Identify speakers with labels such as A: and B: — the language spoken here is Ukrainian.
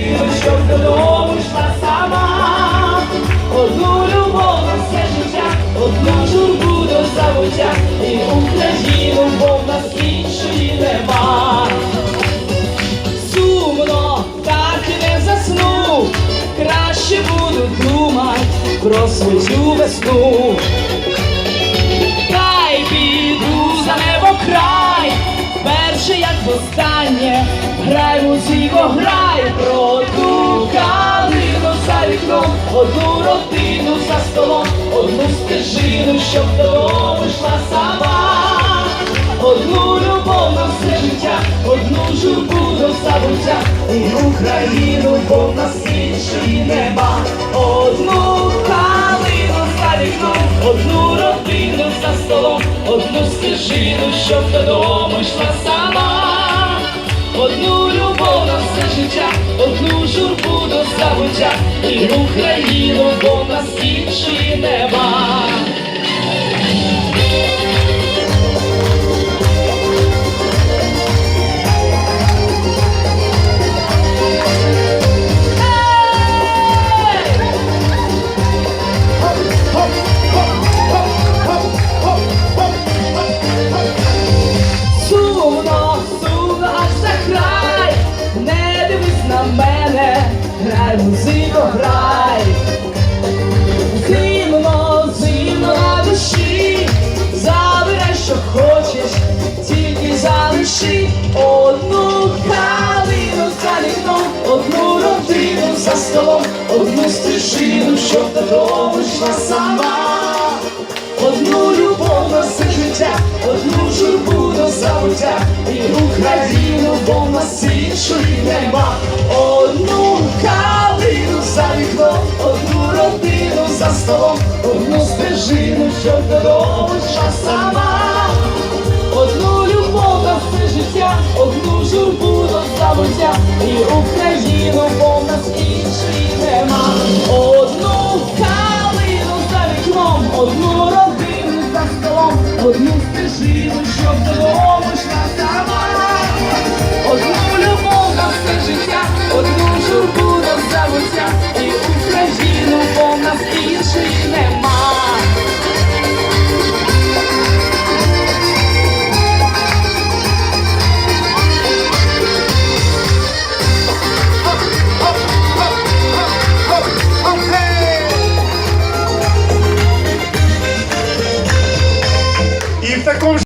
A: дитину, щоб додому йшла сама. Одну любов на все життя, одну журбу до забуття, і Україну, бо в нас іншої нема. Сумно, так і не засну, краще буду думати про свою весну. Як востаннє, грай музико, грай про ту калину за вікном, одну родину за столом, одну стежину, щоб додому йшла сама, одну любов на все життя, одну журбу до забуття, і Україну, бо в нас іншої нема, одну калину за вікном, одну родину за столом, одну стежину, щоб додому йшла сама, і Україну, до нас іншої додому йшла сама. Одну любов все життя, одну журбу до забуття, і Україну, бо в нас іншої нема. Одну калину за вікном, одну родину за столом, одну стежину, додому йшла сама. Одну любов на все життя, одну журбу до забуття, і Україну, бо